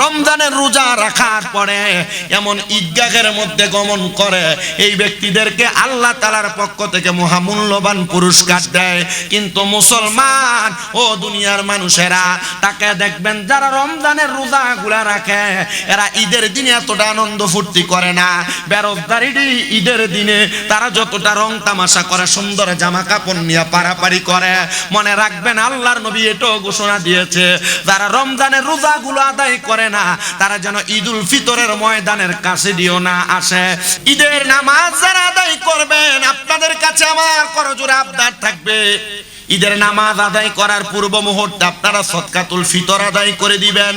রমজানের রোজা রাখার পরে এমন ঈদগাহের মধ্যে গমন করে, এই ব্যক্তিদেরকে আল্লাহ তালার পক্ষ থেকে মহামূল্যবান পুরস্কার দেয়। কিন্তু মুসলমান, ও দুনিয়ার মানুষেরা, তাকে দেখবেন যারা রমজানের রোজা গুলা রাখে, এরা ঈদের দিনে এতটা আনন্দ ফুর্তি করে না। বেরোজগারি ঈদের দিনে তারা যতটা রং তামাশা করে, সুন্দর জামা কাপড় নিয়ে পারাপারি করে। মনে রাখবেন আল্লাহর নবী এটাও ঘোষণা দিয়েছে, যারা রমজানের রোজাগুলো আদায় করে না, তারা যেন ঈদুল ফিতরের ময়দানের কাছে দিও না আসে। ঈদের নামাজ যারা আদায় করবেন, আপনাদের কাছে আমার করজোরে আবদার থাকবে। ঈদের নামাজ আদায় করার পূর্ব মুহূর্তে আপনারা সৎকাতুল ফিতর আদায় করে দিবেন।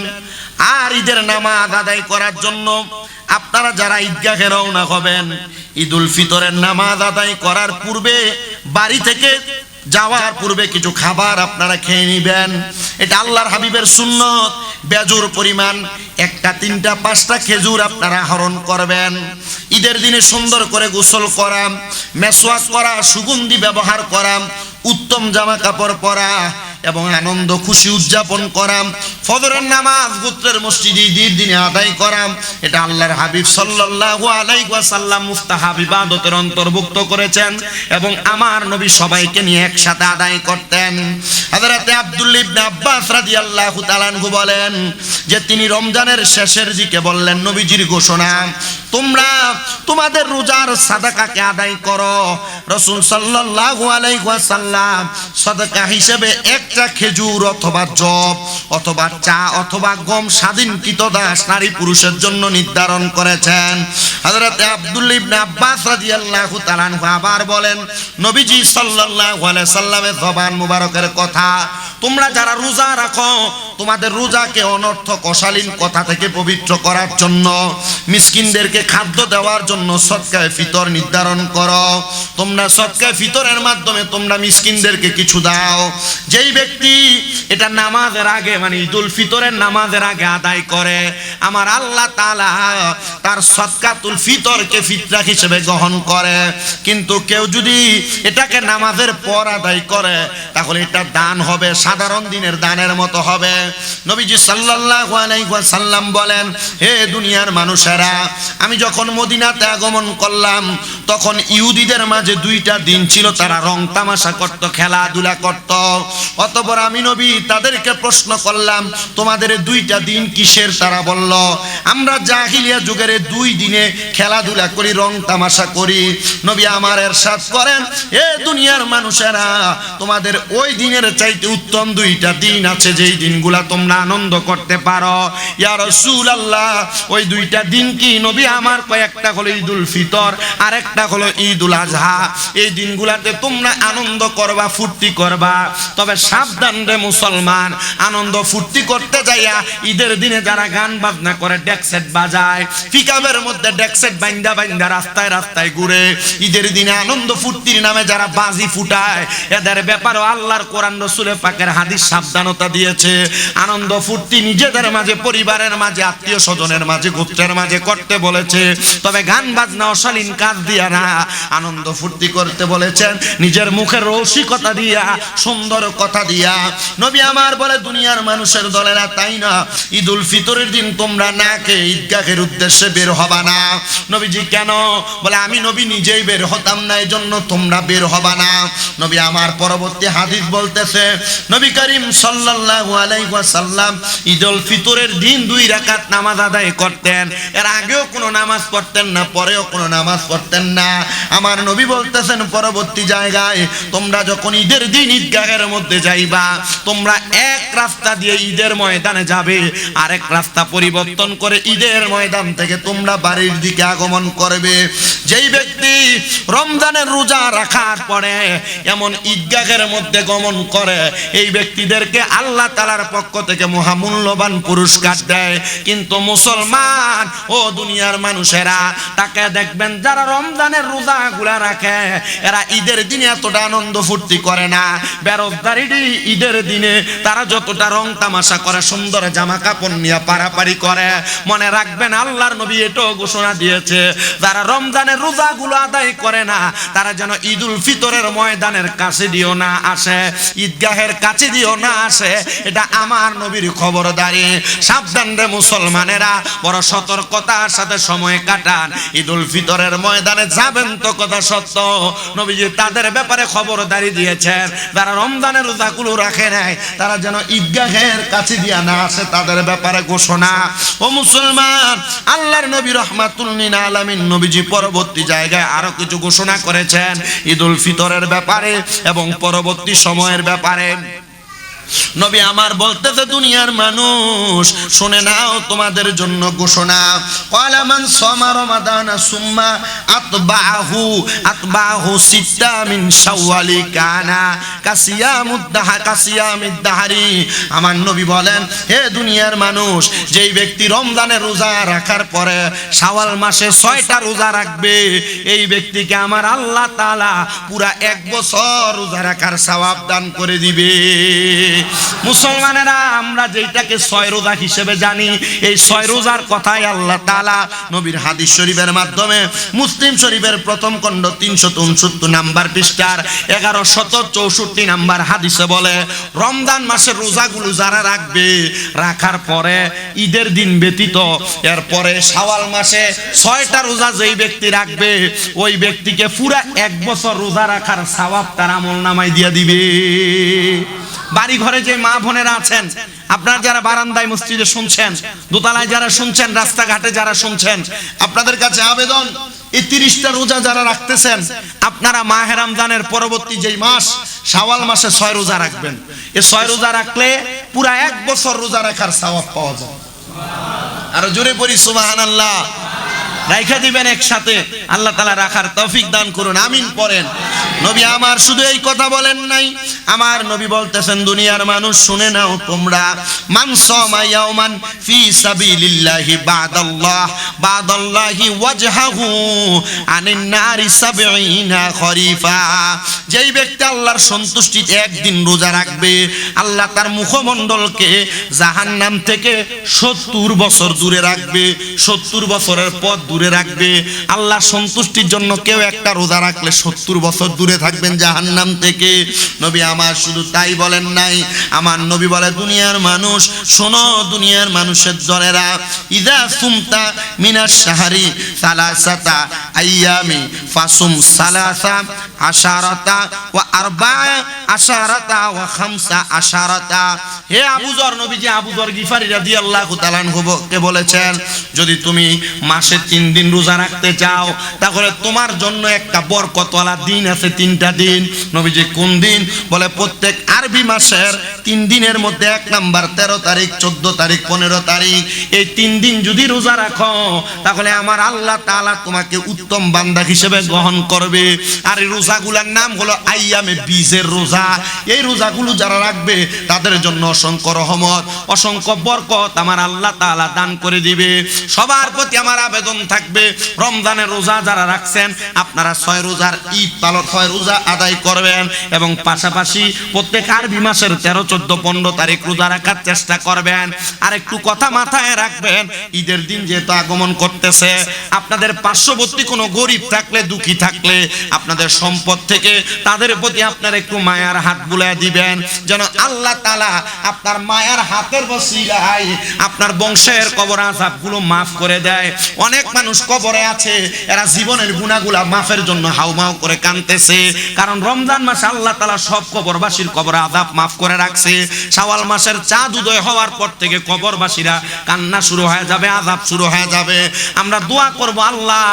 আর ঈদের নামাজ আদায় করার জন্য আপনারা যারা ঈদগাহে রওনা হবেন, ঈদুল ফিতরের নামাজ আদায় করার পূর্বে বাড়ি থেকে যাওয়ার পূর্বে কিছু খাবার আপনারা খেয়ে নিবেন। এটা আল্লাহর হাবিবের সুন্নত। বেজুর পরিমাণ একটা, তিনটা, পাঁচটা খেজুর আপনারা আহরণ করবেন। ঈদের দিনে সুন্দর করে গোসল করাম মেসওয়াক করা, সুগন্ধি ব্যবহার করাম উত্তম জামা কাপড় পরা এবং আনন্দ, খুশি উদযাপন করাম, ফজরের নামাজ, গোত্রের মসজিদে, ঈদের দিনে আদায় করাম। এটা আল্লাহর হাবিব সাল্লাল্লাহু আলাইহি ওয়াসাল্লাম মুস্তাহাব ইবাদতের অন্তর্ভুক্ত করেছেন এবং আমার নবী সবাইকে নিয়ে একসাথে আদায় করতেন। হযরতে আব্দুল্লাহ ইবনে আব্বাস রাদিয়াল্লাহু তাআলা আনহু বলেন যে তিনি রমজানের শেষের দিকে বললেন, নবীজির ঘোষণা, তোমরা তোমাদের রোজার সাদাকাকে আদায় করো। রাসূল সাল্লাল্লাহু আলাইহি ওয়াসাল্লাম সাদাকা হিসেবে একটা খেজুর অথবা জব অথবা চা অথবা গম স্বাধীনকৃত দাস নারী পুরুষের জন্য নির্ধারণ করেছেন। হযরত আব্দুল্লাহ ইবনে আব্বাস রাদিয়াল্লাহু তাআলা আনহু আবার বলেন, নবীজি সাল্লাল্লাহু আলাইহি সাল্লামের জবান মুবারকের কথা, তোমরা যারা রোজা রাখো, তোমাদের রোজাকে অনর্থক, অশালীন কথা থেকে পবিত্র করার জন্য, মিসকিনদেরকে খাদ্য দেওয়ার জন্য সৎকায় ফিতর নির্ধারণ করো। তোমরা সৎকায় ফিতরের মাধ্যমে তোমরা মিসকিনদেরকে কিছু দাও। যেই এটা নামাজের আগে মানে ঈদুল ফিতরের নামাজের আগে আদায় করে। আমার আল্লাহ তাআলা তার সৎকাতুল ফিতরকে ফিতরা হিসেবে গ্রহণ করে। কিন্তু কেউ যদি এটাকে নামাজের পর আদায় করে, তাহলে এটা দান হবে, সাধারণ দিনের দানের মতো হবে। নবীজি সাল্লাল্লাহু আলাইহি ওয়াসাল্লাম বলেন, হে দুনিয়ার মানুষেরা, আমি যখন মদিনাতে আগমন করলাম, তখন ইহুদিদের মাঝে দুইটা দিন ছিল, তারা রং তামাশা করত, খেলাধুলা করত। অতপর আমি নবী তাদেরকে প্রশ্ন করলাম, তোমাদের দুইটা দিন কিসের? তারা বলল, আমরা জাহিলিয়া যুগের দুই দিনে খেলাধুলা করি, রং তামাশা করি। নবী আমার এরশাদ করেন, এ দুনিয়ার মানুষেরা, তোমাদের ওই দিনের চাইতে উত্তম দুইটা দিন আছে, যেই দিনগুলা তোমরা আনন্দ করতে পারো। ইয়া রাসূলুল্লাহ, ওই দুইটা দিন কি নবী আমার? কয়েকটা হলো ঈদুল ফিতর আর একটা হলো ঈদুল আজহা। এই দিনগুলাতে তোমরা আনন্দ করবা, ফুর্তি করবা। তবে সাবধান রে মুসলমান। আনন্দ ফুর্তি করতে যাইয়া ঈদের দিনে যারা গান বাজনা করে ডেকসেট বাজায়। পিকাবের মধ্যে ডেকসেট বাইন্দা বাইন্দা রাস্তায় রাস্তায় ঘুরে। ঈদের দিনে আনন্দ ফুর্তির নামে যারা বাজি ফুটায়, এদের ব্যাপারও আল্লাহর কোরআন রসুলে পাকের হাদিস সাবধানতা দিয়েছে। আনন্দ ফুর্তি নিজেদের মাঝে, পরিবারের মাঝে, আত্মীয় স্বজনের মাঝে, গোত্রের মাঝে করতে বলেছে। তবে গান বাজনা অশালীন কাজ দিয়া না। আনন্দ ফুর্তি করতে বলেছেন, নিজের মুখের রসিকতা দিয়া সুন্দর কথা দিয়া। নবী আমার বলে, দুনিয়ার মানুষের দলেরা তাই না? ঈদুল ফিতরের দিন তোমরা না কে ঈদগাহের উদ্দেশ্যে বের হবা না। নবীজি, কেন? বলে, আমি নবী নিজেই বের হতাম না এই জন্য তোমরা বের হবা না। নবী আমার পরবর্তী হাদিস বলতেছে, নবী করিম সাল্লাল্লাহু আলাইহি ওয়াসাল্লাম ঈদুল ফিতরের দিন দুই রাকাত নামাজ আদায় করতেন। এর আগেও কোনো নামাজ পড়তেন না, পরেও কোনো নামাজ পড়তেন না। আমার নবী বলতেছেন, পরবর্তী জায়গায় তোমরা যখন ঈদের দিন ঈদগাহের মধ্যে যাইবা, তোমরা এক রাস্তা দিয়ে ঈদের ময়দানে যাবে, আরেক রাস্তা পরিবর্তন করে ঈদের ময়দান থেকে তোমরা বাড়ির দিকে আগমন করবে। যেই ব্যক্তি রমজানের রোজা রাখার পরে এমন ঈদগাহের মধ্যে গমন করে, এই ব্যক্তিদেরকে আল্লাহ তালার পক্ষ থেকে মহামূল্যবান পুরস্কার দেয়। কিন্তু মুসলমান ও দুনিয়ার মানুষেরা, তাকে দেখবেন যারা রমজানের রোজা গুলা রাখে, এরা ঈদের দিনে এতটা আনন্দ ফুর্তি করে না। বেরোজগারি ঈদের দিনে তারা যতটা রং তামাশা করে, সুন্দর জামা কাপড় নিয়ে পারাপারি করে। মনে রাখবেন, আল্লাহর নবী এটাও ঘোষণা দিয়েছে, যারা রমজানের রোজাগুলো আদায় করে না, তারা যেন ঈদুল ফিতরের ময়দানের কাছে দিও না আসে, ঈদগাহের কাছে দিও না আসে, এটা আমার নবীর খবরদারি। সাবধান রে মুসলমানেরা, বড় সতর্কতার সাথে সময় কাটান, ঈদুল ফিতরের ময়দানে যাবেন তো কথা সত্য। নবীজি তাদের ব্যাপারে খবরদারি দিয়েছেন, যারা রমজানের রোজাগুলো রাখে নাই। তারা যেন ঈদগাহের কাছে দিয়া না আসে, তাদের ব্যাপারে ঘোষণা। ও মুসলমান, আল্লাহর নবী রহমাতুল্লিন আলমিন নবীজি পরবর্তী জায়গায় আরও কিছু ঘোষণা করেছেন। ঈদুল ফিতরের ব্যাপারে এবং পরবর্তী সময়ের ব্যাপারে। নবী আমার বলতেছে, দুনিয়ার মানুষ, শুনে নাও তোমাদের জন্য ঘোষণা। ক্বালা মান সামা রমাদানা সুম্মা আতবাহু আতবাহু সিত্তা মিন শাওয়ালি কানা, কাসিয়ামুদ দাহা, কাসিয়ামিদ দাহারি। আমার নবী বলেন, হে দুনিয়ার মানুষ, যেই ব্যক্তি রমজানের রোজা রাখার পরে শাওয়াল মাসে ছয়টা রোজা রাখবে, এই ব্যক্তিকে আমার আল্লাহ তাআলা পুরা এক বছর রোজা রাখার সওয়াব দান করে দিবে। মুসলমানেরা, আমরা যেটাকে ছয় রোজা হিসেবে জানি, এই ছয় রোজার কথাই আল্লাহ তাআলা নবীর হাদিস শরীফের মাধ্যমে, মুসলিম শরীফের প্রথম খণ্ড তিনশত উনসত্তর নাম্বার পৃষ্ঠার এগারো শত চৌষট্টি নাম্বার হাদিসে বলে, রমজান মাসের রোজাগুলো যারা রাখবে, রাখার পরে ঈদের দিন ব্যতীত, এরপরে সাওয়াল মাসে ছয়টা রোজা যেই ব্যক্তি রাখবে, ওই ব্যক্তিকে পুরা এক বছর রোজা রাখার সওয়াব তার আমল নামাই দিয়ে দিবে। বাড়ি ঘরে যে মা বোনেরা আছেন, আপনার যারা বারান্দায় মসজিদে শুনছেন, দোতলায় যারা শুনছেন, রাস্তাঘাটে যারা শুনছেন, আপনাদের কাছে আবেদন, এই তিরিশটা রোজা যারা রাখতেছেন, আপনারা মাহে রমজানের পরবর্তী যেই মাস, শাওয়াল মাসে ছয় রোজা রাখবেন। এই ছয় রোজা রাখলে পুরা এক বছর রোজা রাখার সওয়াব পাওয়া যায় আরও জোরে পড়ি সুবহানাল্লাহ। রাইখা দিবেন একসাথে। আল্লাহ তালা রাখার তৌফিক দান করুন, আমিন পড়েন। নবী আমার শুধু এই কথা বলেন নাই। আমার নবী বলতেছেন, দুনিয়ার মানুষ শুনে নাও তোমরা, মান সামা ইয়াওমান ফি সাবিলিল্লাহি বাদাল্লাহ, বাদাল্লাহি ওয়াজহাহু আনিন নারি সাবঈনা খরিফা। যেই ব্যক্তি আল্লাহর সন্তুষ্টিতে একদিন রোজা রাখবে, আল্লাহ তার মুখমণ্ডলকে জাহান্নাম থেকে সত্তর বছর দূরে রাখবে। সত্তর বছরের পথ দূরে রাখবে। আল্লাহ সন্তুষ্টির জন্য কেউ একটা রোজা রাখলে সত্তর বছর দূরে থাকবেন জাহান্নাম থেকে। নবী আমার শুধু তাই বলেন নাই। আমার নবী বলে, দুনিয়ার মানুষ, শোনো দুনিয়ার মানুষের জনেরা ইদা সুমতা মিনার সাহারি সালাসাতা আইয়ামি ফাসুম সালাসা আশারাতা ওয়া আরবা আশারাতা ওয়া খামসা আশারাতা। হে আবুজর নবীজি আবুজর গিফারি রাদিয়াল্লাহু তাআলা কে বলেছেন, যদি তুমি মাসে তিন দিন রোজা রাখতে চাও, তাহলে তোমার জন্য একটা বরকতওয়ালা দিন আছে তিনটা দিন। নবীজি কোন দিন? বলে প্রত্যেক আরবি মাসের তিন দিনের মধ্যে এক নাম্বার, তেরো তারিখ, চোদ্দ তারিখ, পনেরো তারিখ। এই তিন দিন যদি রোজা রাখো, তাহলে আমার আল্লাহ তাআলা তোমাকে উত্তম বান্দা হিসেবে গ্রহণ করবে। আর এই রোজাগুলোর নাম হলো আইয়ামে বীজের রোজা। এই রোজাগুলো যারা রাখবে, তাদের জন্য অসংখ্য রহমত, অসংখ্য বরকত আমার আল্লাহ তাআলা দান করে দিবে। সবার প্রতি আমার আবেদন থাকবে। রমজানের রোজা যারা রাখছেন, আপনারা ছয় রোজার ঈদ পালন, ছয় রোজা আদায় করবেন এবং পাশাপাশি প্রত্যেক আরবি মাসের তেরো, চোদ্দ, পনেরো তারিখ রোজা রাখার চেষ্টা করবেন। আর একটু কথা মাথায় রাখবেন, ঈদের দিন যেহেতু আগমন করতেছে, আপনাদের পার্শ্ববর্তী কোনো গরিব থাকলে, দুঃখী থাকলে, আপনাদের সম্পদ থেকে তাদের প্রতি আপনার একটু মায়ার হাত বুলাই দিবেন। যেন আল্লাহ তালা আপনার মায়ার হাতের বসিলায়, আপনার বংশের কবর আজাবগুলো মাফ করে দেয়। অনেক মানুষ কবরে আছে, এরা জীবনের গুণাগুলা মাফের জন্য হাউমাউ করে কানতেছে। কারণ রমজান মাসে আল্লাহ তালা সব কবরবাসীর কবর আদাব মাফ করে রাখছে। শাওয়াল মাসের চাঁদ উদয় হওয়ার পর থেকে কবরবাসীরা কান্না শুরু হয়ে যাবে আদাব শুরু হয়ে যাবে। আমরা দোয়া করব, আল্লাহ,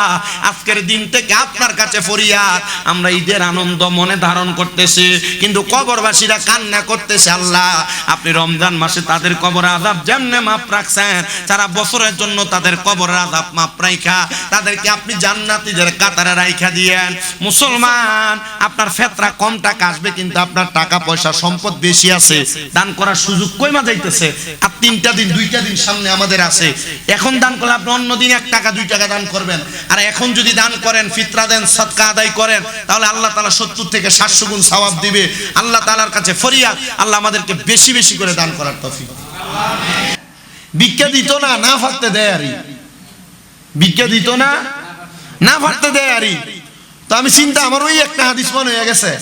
আজকের দিন থেকে আপনার কাছে ফরিয়াদ। আমরা ঈদের আনন্দ মনে ধারণ করতেছি, কিন্তু কবরবাসীরা কান্না করতেছে, আল্লাহ, আপনি রমজান মাসে তাদের কবর আদাব যেমনে মাপ রাখছেন সারা বছরের জন্য তাদের কবর আজাব মাপ রাইখা, তাদেরকে আপনি জান্নাতীদের কাতারে রাইখা দিয়েন। মুসলমান, আপনার ফেতরা কম টাকা আসবে, কিন্তু আপনার টাকা পয়সা সম্পদ বেশি আছে। দান করার সুযোগ কইমা যাইতেছে? আর তিনটা দিন, দুইটা দিন সামনে আমাদের আছে। এখন দান করলে আপনি অন্য দিন এক টাকা, দুই টাকা দান করবেন। আর এখন যদি দান করেন, ফিতরা দেন সৎকা আদায় করেন, তাহলে আল্লাহ তালা সত্তর থেকে সাতশো গুণ সওয়াব দিবে। আল্লাহ তালার কাছে ফরিয়া আল্লাহ আমাদেরকে বেশি বেশি করে দান করার তফিক ভিক্ষা দিত না না ফাটতে দেয় আরই ভিক্ষা দিত না? না ফাটতে দেয় আরই। তো আমি চিন্তা, আমার ওই একটা হাদিস মনে হয়ে গেছে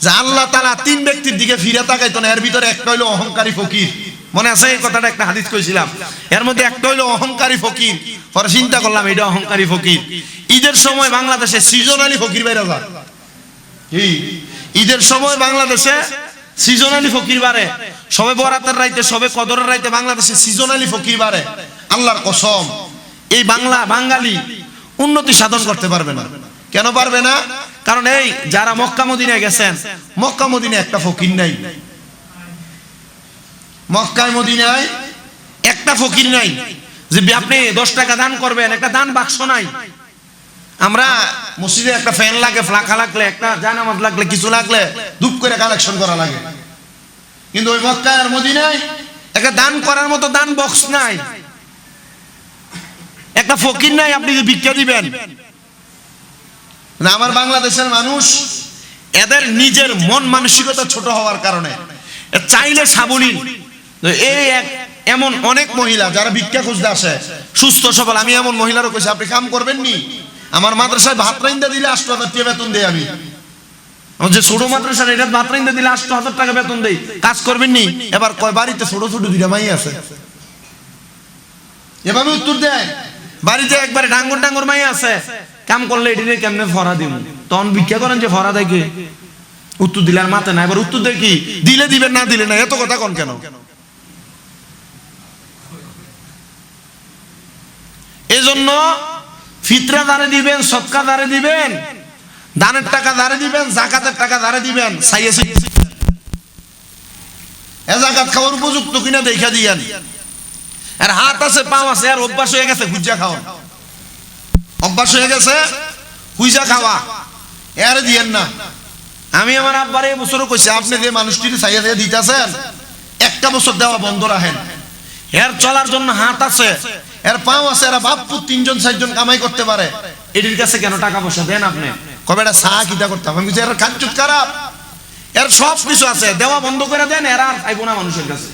যে আল্লাহ তালা তিন ব্যক্তির দিকে ফিরে তাকাইতো না, এর ভিতরে একটা হইল অহংকারী ফকির। মনে আছে? এই কথাটা একটা হাদিস কইছিলাম। এর মধ্যে একটা হইল অহংকারী ফকির। পরে চিন্তা করলাম এটা অহংকারী ফকির। ঈদের সময় বাংলাদেশে সিজনালি ফকির বাইরে যায়? ঈদের সময় বাংলাদেশে সিজনালি ফকির বাড়ে। সবে বরাতের রাইতে, সবে কদরের রাইতে বাংলাদেশে সিজনালি ফকির বাড়ে। আল্লাহর কসম। এই বাংলা, বাঙালি উন্নতি সাধন করতে পারবে না। কেন পারবে না? কারণ এই যারা মক্কা মদিনায় গেছেন, মক্কা মদিনায় একটা ফকির নাই। মক্কায়, মদিনায় একটা ফকির নাই। যে আপনি দশ টাকা দান করবেন, একটা দান বাক্স নাই। আমরা মসজিদে একটা ফ্যান লাগে, ফ্লাকা লাগলে, একটা জানামাজ লাগলে, কিছু লাগলে ধূপ করে কালেকশন করা লাগে। কিন্তু ওই মক্কার মদিনায় একটা দান করার মতো দান বক্স নাই। একটা ফকির নাই, আপনি যে ভিক্ষা দিবেন। না, আমার বাংলাদেশের মানুষ এদের নিজের মন মানসিকতা ছোট হওয়ার কারণে। চাইলে সাবলীল। এই এক, এমন অনেক মহিলা যারা ভিক্ষা খুঁজতে আসে, সুস্থ, সবল। আমি এমন মহিলারও কইছি, আপনি কাম করবেন নি? আমার মাদ্রাসায় ভাত রাইন্দা দিলে আষ্ট হাজার টাকা বেতন দেই আমি। আমার যে ছোট মাদ্রাসা এটা ভাত রাইন্দা দিলে আষ্ট হাজার টাকা বেতন দেই। কাজ করবেন নি? এবার কয়, বাড়িতে ছোট ছোট দুইটা মাই আছে। এভাবে উত্তর দেয়। বাড়িতে একবারে ডাঙ্গর ডাঙ্গর মাই আছে। কাম করলে এটিরে কেমনে ফরা দিব তখন ভিক্ষা করেন যে ফরা কে? উত্তর দিলে আর না এবার উত্তর কি? দিলে দিবেন না দিলে না, এত কথা কোন কেন? এজন্য ফিতরা দারে দিবেন সৎকা দারে দিবেন, দানের টাকা দারে দিবেন, জাকাতের টাকা দারে দিবেন সাইয়ে সাইয়ে এ জাকাত খাওয়ার উপযুক্ত কিনা দেখা আর হাত আছে পাও আছে আর অভ্যাস হয়ে গেছে গুজ্জা খাওয়া। অভ্যাস হয়ে গেছে হুইজা খাওয়া। এর দিয়েন না। আমি আমার আব্বারে এই বছরও কইছি আপনি যে মানুষটির চাইয়া চাইয়া দিতেছেন একটা বছর দেওয়া বন্ধ রাখেন। এর চলার জন্য হাত আছে এর পাও আছে এরা বাপ্পু তিনজন চারজন কামাই করতে পারে। এটির কাছে কেন টাকা পয়সা দেন আপনি? কবে এটা চা কিটা করতাম? আমি বলছি, এর কাজুত খারাপ। এর সব কিছু আছে দেওয়া বন্ধ করে দেন এরা আর পাইব না মানুষের কাছে।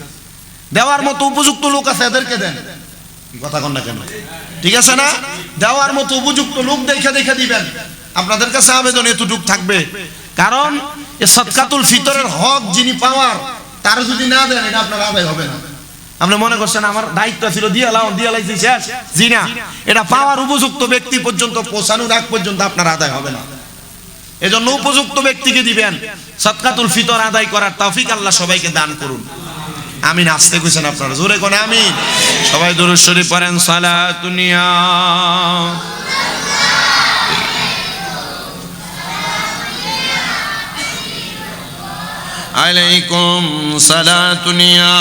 দেওয়ার মতো উপযুক্ত লোক আছে, এদেরকে দেন। কথা কন না কেন? ঠিক আছে না? দেওয়ার মতো উপযুক্ত লোক দেখে দেখে দিবেন। আপনাদের কাছে আবেদন এতটুক থাকবে। কারণ সৎকাতুল ফিতরের হক যিনি পাওয়ার, তার যদি না দেন, এটা আপনার আদায় হবে না। আপনি মনে করছেন আমার দায়িত্ব ছিল দিয়ে দিয়ে লাইছি, শেষ? জি না। এটা পাওয়ার উপযুক্ত ব্যক্তি পর্যন্ত পৌঁছানোর আগ পর্যন্ত আপনার আদায় হবে না। এজন্য উপযুক্ত ব্যক্তিকে দিবেন। সৎকাতুল ফিতর আদায় করার তৌফিক আল্লাহ সবাইকে দান করুন। আমিন আসতে কইছেন আপনারা। জোরে কোন আমিন সবাই দরুদ পড়েন সালাতুনিয়া আলাইকুম সালাতুনিয়া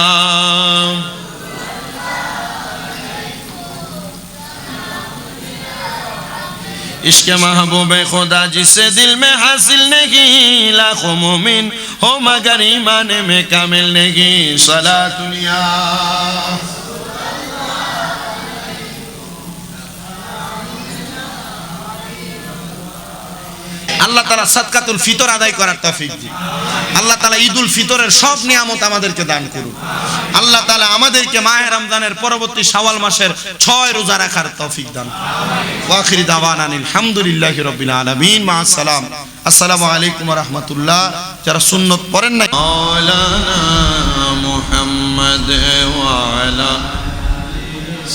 इश्क महबूब खुदा जिसे दिल में हासिल नहीं लाखों मोमिन हो मगर ईमान में कामिल नहीं सला दुनिया আল্লাহ তালা সৎকাতুল ফিতর আদায় করার তফিক দিন আল্লাহ তালা ঈদুল ফিতরের সব নিয়ামত আমাদেরকে দান করুন আল্লাহ তালা আমাদেরকে মাহে রমজানের পরবর্তী শাওয়াল মাসের ছয় রোজা রাখার তৌফিক দান। ওয়াখির দাওয়ান আনিল হামদুলিল্লাহি রাব্বিল আলামিন। মা আসসালাম আলাইকুম রাহমাতুল্লাহ। যারা সুন্নত পড়েন না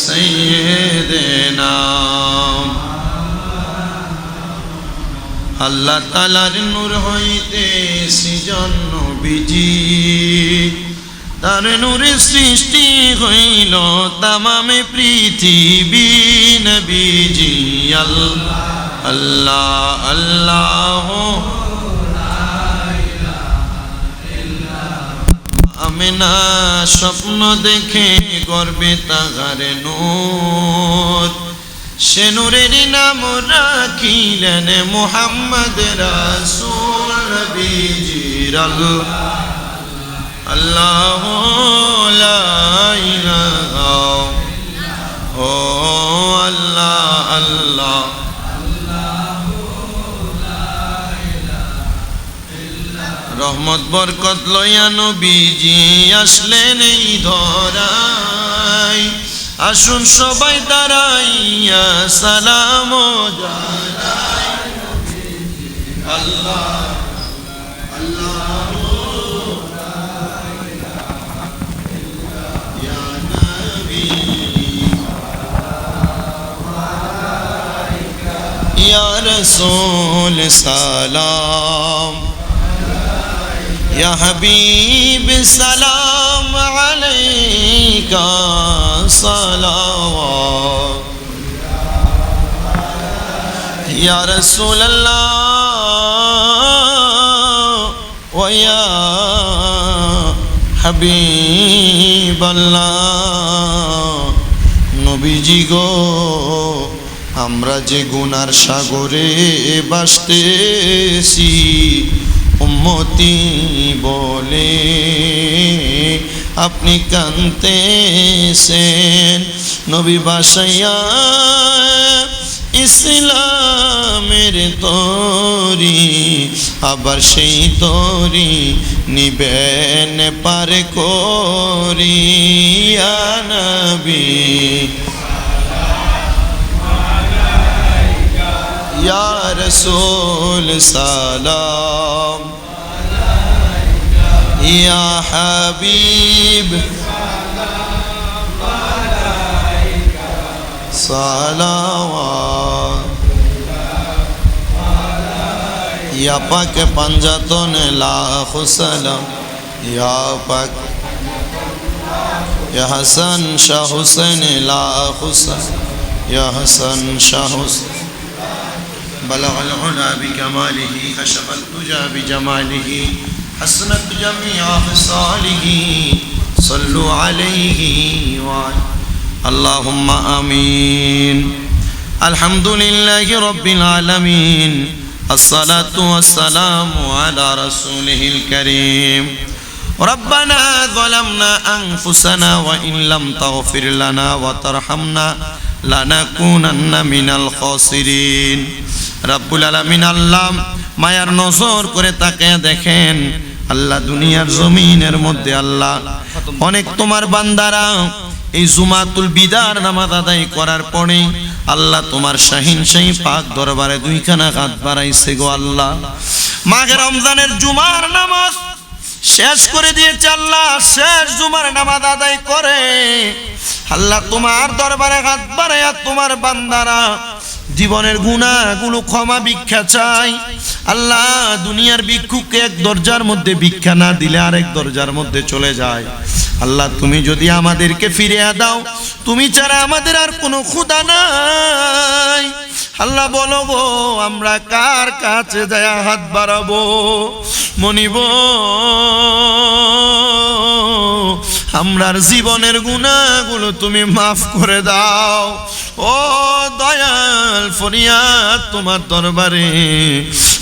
সাইয়্যিদিনা আল্লাহ তালার নূর হইতে সৃজন নবীজি তার নূরে সৃষ্টি হইল তামামে পৃথিবী নবীজি আল্লাহ আল্লাহ আমিনা স্বপ্ন দেখে গর্বে তাগারে নূর। সে নূরের নাম রাখিলেন মোহাম্মদ রাসূল নবীজির আল্লাহ। আল্লাহ ও আল্লাহ আল্লাহ। রহমত, বরকত লইয়া নবীজি আসলেন এই ধরাই আসুন সবাই দাঁড়াইয়া সালাম আল্লাহ। یا رسول سلام یا حبیب سلام علیکہ سلام یا رسول اللہ و یا حبیب اللہ نبی جی کو আমরা যে গুনার সাগরে বাসতেছি, উম্মতি বলে আপনি কানতেছেন নবী বাসাইয়া ইসলামের তরি, আবার সেই তরি নিবেন পার করিয়া নবী। رسول سلام یا حبیب سلام یا پاک پنجتن لا خسلم یا پاک یا حسن شاہ حسین لا خسلم یا حسن شاہ حسین بلغ العلا بكماله كشف الدجى بجماله حسنت جميع خصاله صلوا عليه وعلى اللهم آمين الحمد لله رب العالمين الصلاة والسلام على رسوله الكريم ربنا ظلمنا أنفسنا وإن لم تغفر لنا وترحمنا লানাকুনান্না মিনাল খসিরিন। আল্লাহ মায়ার নজর করে তাকে দেখেন, আল্লাহ দুনিয়ার জমিনের মধ্যে আল্লাহ অনেক তোমার বান্দারা এই জুমাতুল বিদার নামাজ আদায় করার পরে আল্লাহ তোমার শাহিন শাহী পাক দরবারে দুইখানা হাত বাড়াইছে গো আল্লাহ। মাঘের রমজানের জুমার নামাজ শেষ করে দিয়েছে আল্লাহ, শেষ জুমার নামাজ আদায় করে। আল্লাহ, তোমার দরবারে হাত বাড়াইয়া তোমার বান্দারা জীবনের গুণাগুলো ক্ষমা ভিক্ষা চাই। আল্লাহ দুনিয়ার ভিক্ষুককে এক দরজার মধ্যে ভিক্ষা না দিলে আরেক দরজার মধ্যে চলে যায়। আল্লাহ, তুমি যদি আমাদেরকে ফিরিয়ে দাও, তুমি ছাড়া আমাদের আর কোনো ক্ষুদা নাই। আল্লাহ বলো গো, আমরা কার কাছে যায় হাত বাড়াবো? মনিব আমরার জীবনের গুণাগুলো তুমি মাফ করে দাও। ও দয়াল ফরিয়াদ, তোমার দরবারে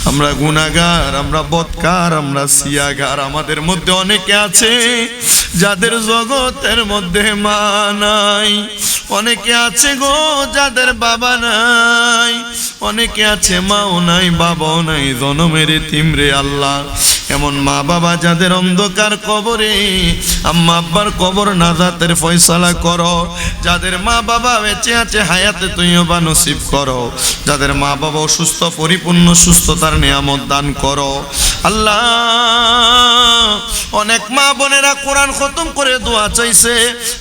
আমরা গুনাগার আমরা বৎকার, আমরা সিয়াগার। আমাদের মধ্যে অনেকে আছে যাদের জগতের মধ্যে মা নাই। অনেকে আছে গো যাদের বাবা নাই। অনেকে আছে মাও নাই, বাবাও নাই, জনমের তিমরে আল্লাহ। এমন মা বাবা যাদের অন্ধকার কবরে আম্মা আব্বার কবর নাজাতের ফয়সালা করো। যাদের মা বাবা বেঁচে আছে হায়াতে তুইও বা নসিব করো। যাদের মা বাবা অসুস্থ, পরিপূর্ণ, সুস্থতার নিয়ামত দান করো। আল্লাহ, অনেক মা বোনেরা কোরআন খতম করে দোয়া চাইছে।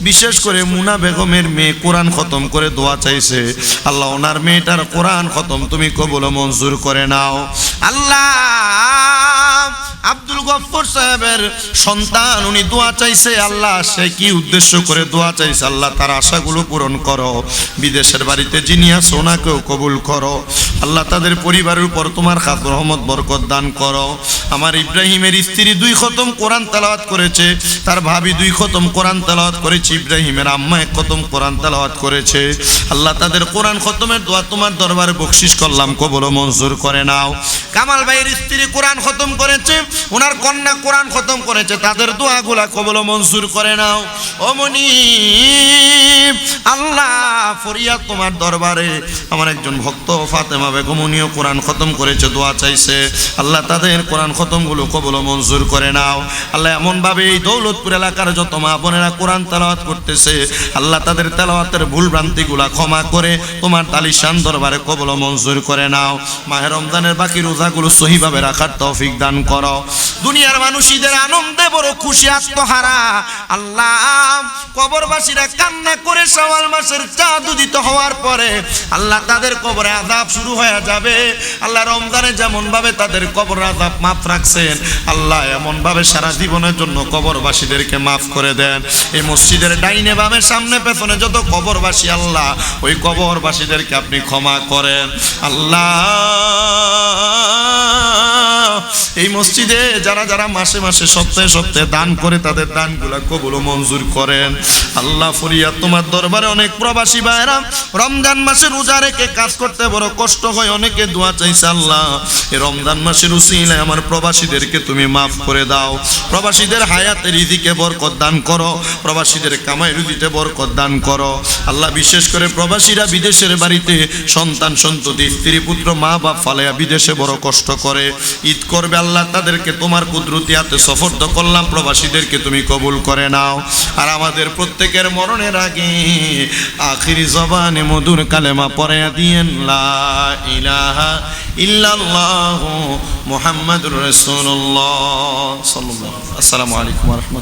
বিশেষ করে মুনা বেগমের মেয়ে কোরআন খতম করে দোয়া চাইছে। আল্লাহ, ওনার মেয়েটার কোরআন খতম তুমি কবুল মঞ্জুর করে নাও। আল্লাহ আব্দুল গফর সাহেবের সন্তান, উনি দোয়া চাইছে, আল্লাহ সে কি উদ্দেশ্য করে দোয়া চাইছে? আল্লাহ তার আশাগুলো পূরণ করো। বিদেশের বাড়িতে যিনি আছে, ওনাকেও কবুল করো। আল্লাহ তাদের পরিবারের উপর তোমার খাত রহমত, বরকত দান করো। আমার ইব্রাহিমের স্ত্রী দুই খতম কোরআন তেলাওয়াত করেছে, তার ভাবি দুই খতম কোরআন তেলাওয়াত করেছে, ইব্রাহিমের আম্মা এক খতম কোরআন তেলাওয়াত করেছে। আল্লাহ তাদের কোরআন খতমের দোয়া তোমার দরবারে বকশিস করলাম, কবল মঞ্জুর করে নাও। কামাল ভাইয়ের স্ত্রী কোরআন খতম করেছে ওনার কন্যা কোরআন খতম করেছে, তাদের দোয়াগুলা কবল মঞ্জুর করে নাও। ও মনি আল্লাহ ফরিয়া তোমার দরবারে। আমার একজন ভক্ত ফাতেমা বেগম, উনিও কোরআন খতম করেছে, দোয়া চাইছে। আল্লাহ তাদের কোরআন খতমগুলো কবল মঞ্জুর করে নাও। আল্লাহ এমনভাবে এই দৌলতপুর এলাকার যত মা বোনেরা কোরআন তেলাওয়াত করতেছে, আল্লাহ তাদের তেলাওয়াতের ভুল ভ্রান্তিগুলা ক্ষমা করে তোমার তালিশান দরবারে কবল মঞ্জুর করে নাও। মাহের রমজানের বাকি রোজাগুলো সহিভাবে রাখার তৌফিক দান করো। দুনিয়ার মানুষীদের আনন্দে বড় খুশি, আত্মহারা। আল্লাহ কবরবাসীরা কান্না করে সওয়াল মাসের চাঁদ উদ্দিত হওয়ার পরে আল্লাহ তাদের কবরে আযাব শুরু হয়ে যাবে। আল্লাহ রমজানে যেমন ভাবে তাদের কবর আযাব মাফ রাখছেন, আল্লাহ এমন ভাবে সারা জীবনের জন্য কবরবাসীদেরকে মাফ করে দেন। এই মসজিদের ডাইনে বামে সামনে পেছনে যত কবরবাসী, আল্লাহ ওই কবরবাসীদেরকে আপনি ক্ষমা করেন। আল্লাহ এই মসজিদে যারা যারা মাসে মাসে সপ্তাহে সপ্তাহে দান করে তাদের দানগুলা কবুল মঞ্জুর করেন। আল্লাহ ফরিয়া তোমার দরবারে অনেক প্রবাসী ভাইরা রমজান মাসে রোজা রেখে কাজ করতে বড় কষ্ট হয়, অনেকে দোয়া চাইছে আল্লাহ এই রমজান মাসের উসিলায় আমার প্রবাসীদেরকে তুমি মাফ করে দাও। প্রবাসীদের হায়াতের ইদিকে বরকত দান করো, প্রবাসীদের কামাই রুজিতে বরকত দান করো। আল্লাহ বিশেষ করে প্রবাসীরা বিদেশের বাড়িতে সন্তান সন্ততি, স্ত্রী পুত্র মা বাপ ফালাইয়া বিদেশে বড় কষ্ট করে। ঈদ করবে আল্লাহ তাদেরকে তোমার কুদরতি হাতে সফর্দ করলাম, প্রবাসীদেরকে তুমি কবুল করে নাও। আর আমাদের প্রত্যেকের মরণের আগে আখিরি জবানে মধুর কালেমা পরে দিয়েন ইলাহা ইল্লাল্লাহ মুহাম্মাদুর আসসালামু আলাইকুম